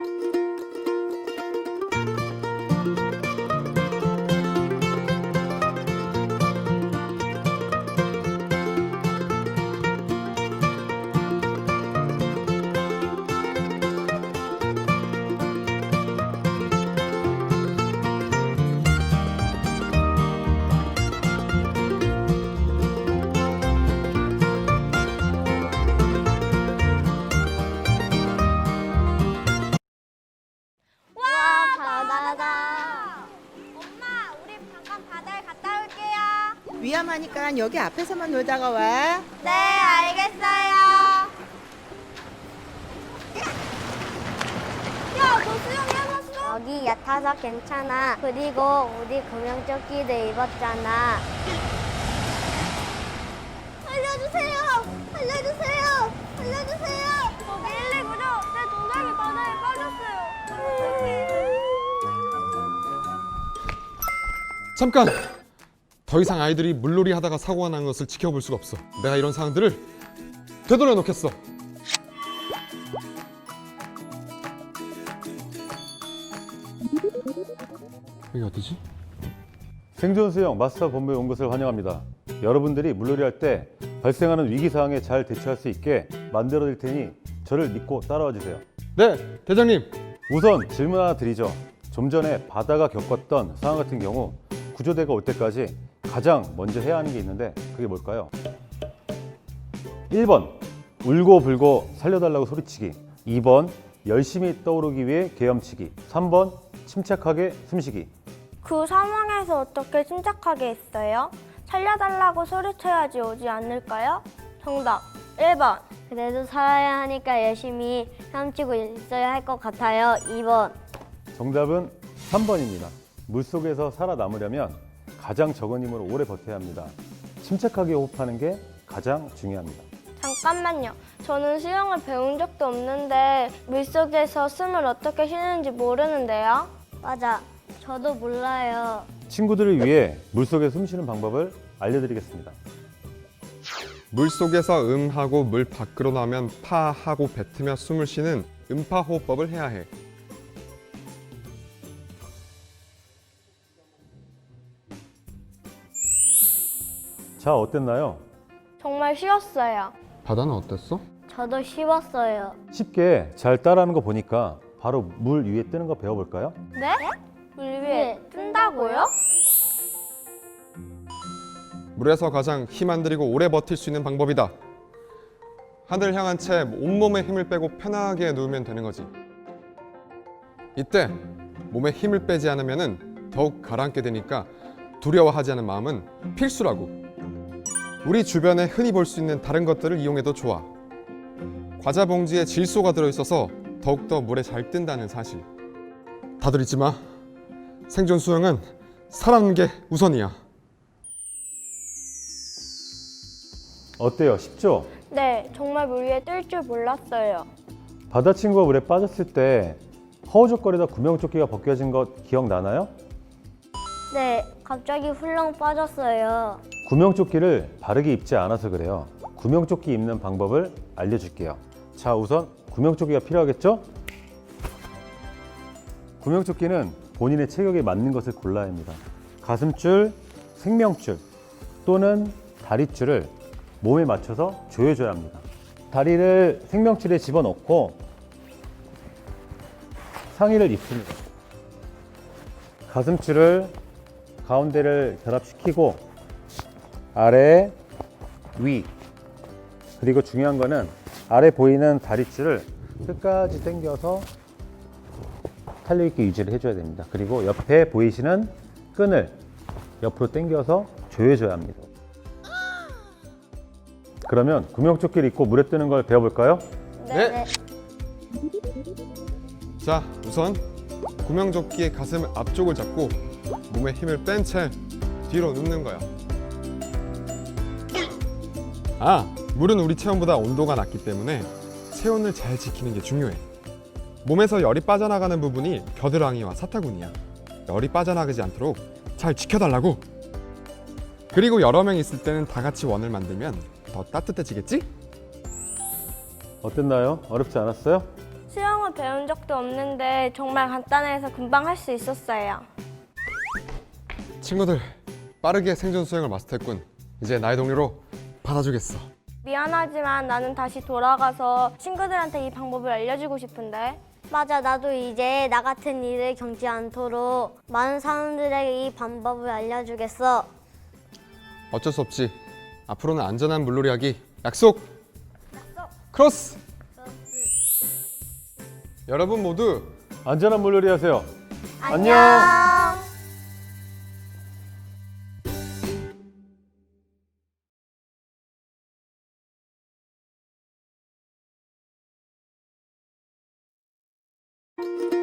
와 위험하니까 여기 앞에서만 놀다가 와. 네, 알겠어요. 야, 너 수영 해봤어? 여기 얕아서 괜찮아. 그리고 우리 구명조끼도 입었잖아. 알려주세요! 알려주세요! 알려주세요! 거기 119죠? 내 동생이 바다에 빠졌어요. 잠깐! 더 이상 아이들이 물놀이 하다가 사고가 난 것을 지켜볼 수가 없어. 내가 이런 상황들을 되돌려 놓겠어. 여기 어디지? 생존 수영 마스터 본부에 온 것을 환영합니다. 여러분들이 물놀이 할 때 발생하는 위기 상황에 잘 대처할 수 있게 만들어 드릴 테니 저를 믿고 따라와 주세요. 네, 대장님. 우선 질문 하나 드리죠. 좀 전에 바다가 겪었던 상황 같은 경우 구조대가 올 때까지 가장 먼저 해야 하는 게 있는데 그게 뭘까요? 1번 울고 불고 살려달라고 소리치기 2번 열심히 떠오르기 위해 계엄치기 3번 침착하게 숨쉬기 그 상황에서 어떻게 침착하게 했어요? 살려달라고 소리쳐야지 오지 않을까요? 정답 1번. 그래도 살아야 하니까 열심히 헤엄치고 있어야 할 것 같아요. 2번. 정답은 3번입니다. 물속에서 살아남으려면 가장 적은 힘으로 오래 버텨야 합니다. 침착하게 호흡하는 게 가장 중요합니다. 잠깐만요. 저는 수영을 배운 적도 없는데 물속에서 숨을 어떻게 쉬는지 모르는데요. 맞아. 저도 몰라요. 친구들을 위해 물속에 숨쉬는 방법을 알려드리겠습니다. 물 속에서 음하고 물 밖으로 나오면 파하고 뱉으며 숨을 쉬는 음파 호흡법을 해야 해. 자, 어땠나요? 정말 쉬웠어요. 바다는 어땠어? 저도 쉬웠어요. 쉽게 잘 따라하는 거 보니까 바로 물 위에 뜨는 거 배워볼까요? 네? 물 위에 뜬다고요? 물에서 가장 힘 안 들이고 오래 버틸 수 있는 방법이다. 하늘 향한 채 온몸에 힘을 빼고 편하게 누우면 되는 거지. 이때 몸에 힘을 빼지 않으면 더욱 가라앉게 되니까 두려워하지 않은 마음은 필수라고. 우리 주변에 흔히 볼 수 있는 다른 것들을 이용해도 좋아. 과자 봉지에 질소가 들어있어서 더욱더 물에 잘 뜬다는 사실. 다들 잊지 마. 생존 수영은 살아남는 게 우선이야. 어때요? 쉽죠? 네, 정말 물 위에 뜰 줄 몰랐어요. 바다 친구가 물에 빠졌을 때 허우적거리다 구명조끼가 벗겨진 것 기억나나요? 네, 갑자기 훌렁 빠졌어요. 구명조끼를 바르게 입지 않아서 그래요. 구명조끼 입는 방법을 알려줄게요. 자, 우선 구명조끼가 필요하겠죠? 구명조끼는 본인의 체격에 맞는 것을 골라야 합니다. 가슴줄, 생명줄 또는 다리줄을 몸에 맞춰서 조여줘야 합니다. 다리를 생명줄에 집어넣고 상의를 입습니다. 가슴줄을 가운데를 결합시키고 아래, 위 그리고 중요한 거는 아래 보이는 다리줄을 끝까지 당겨서 탄력 있게 유지를 해줘야 됩니다. 그리고 옆에 보이시는 끈을 옆으로 당겨서 조여줘야 합니다. 그러면 구명조끼를 입고 물에 뜨는 걸 배워볼까요? 네. 자, 우선 구명조끼의 가슴 앞쪽을 잡고 몸에 힘을 뺀 채 뒤로 눕는 거야. 아, 물은 우리 체온보다 온도가 낮기 때문에 체온을 잘 지키는 게 중요해. 몸에서 열이 빠져나가는 부분이 겨드랑이와 사타구니야. 열이 빠져나가지 않도록 잘 지켜달라고. 그리고 여러 명 있을 때는 다 같이 원을 만들면 더 따뜻해지겠지? 어땠나요? 어렵지 않았어요? 수영을 배운 적도 없는데 정말 간단해서 금방 할 수 있었어요. 친구들 빠르게 생존 수영을 마스터했군. 이제 나의 동료로 받아주겠어. 미안하지만 나는 다시 돌아가서 친구들한테 이 방법을 알려주고 싶은데. 맞아, 나도 이제 나 같은 일을 겪지 않도록 많은 사람들에게 이 방법을 알려주겠어. 어쩔 수 없지. 앞으로는 안전한 물놀이 하기 약속. 크로스. 여러분 모두 안전한 물놀이 하세요. 안녕. 안녕.